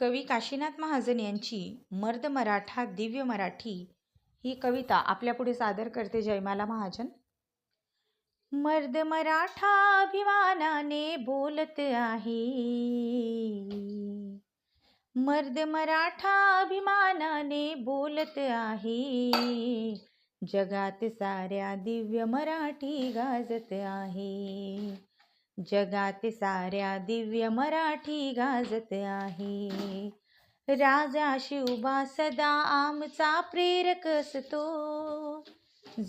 कवी काशीनाथ महाजन यांची मर्द मराठा दिव्य मराठी ही कविता आपल्यापुढे सादर करते जयमाला महाजन. मर्द मराठा अभिमानाने बोलत आहे. मर्द मराठा अभिमानाने बोलत आहे. जगात साऱ्या दिव्य मराठी गाजत आहे. जगात साऱ्या दिव्य मराठी गाजत आहे. राजा शिवबा सदा आमचा प्रेरक असतो.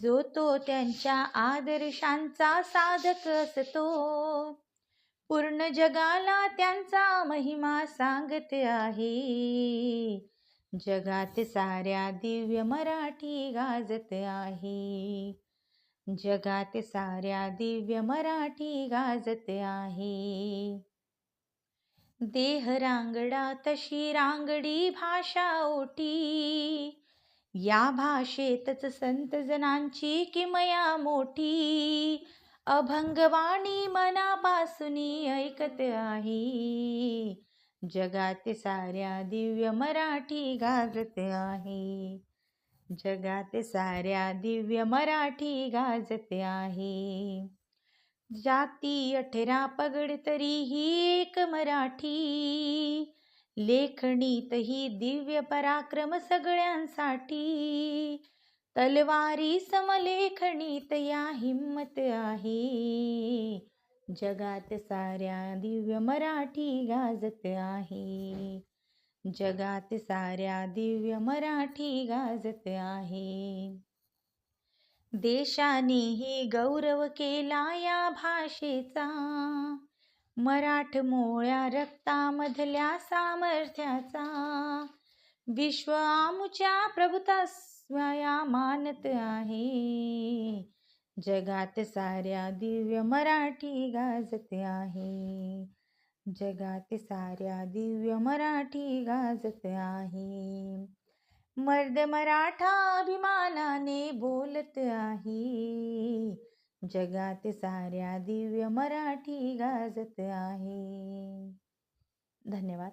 जो तो त्यांच्या आदर्शांचा साधक असतो. पूर्ण जगाला त्यांचा महिमा सांगत आहे. जगात साऱ्या दिव्य मराठी गाजत आहे. जगात साऱ्या दिव्य मराठी गाजत आहे. देह रांगडा तशी रांगडी भाषा ओटी. या भाषेतच संत जनांची किमया मोठी. अभंगवाणी मनापासूनी ऐकत आहे. जगात साऱ्या दिव्य मराठी गाजत आहे. जगात साऱ्या दिव्य मराठी गाजत आहे. जाती अठरा पगड तरीही एक मराठी. लेखणीतही दिव्य पराक्रम सगळ्यांसाठी. तलवारी समलेखणीत या हिम्मत आहे. जगात साऱ्या दिव्य मराठी गाजत आहे. जगात साऱ्या दिव्य मराठी गाजत आहे. देशानेही गौरव केला या भाषेचा. मराठमोळ्या रक्तामधल्या सामर्थ्याचा. विश्व आमुच्या प्रभुता मानत आहे. जगात साऱ्या दिव्य मराठी गाजत आहे. जगात साऱ्या दिव्य मराठी गाजत आहे. मर्द मराठा अभिमानाने बोलत आहे. जगात साऱ्या दिव्य मराठी गाजत आहे. धन्यवाद.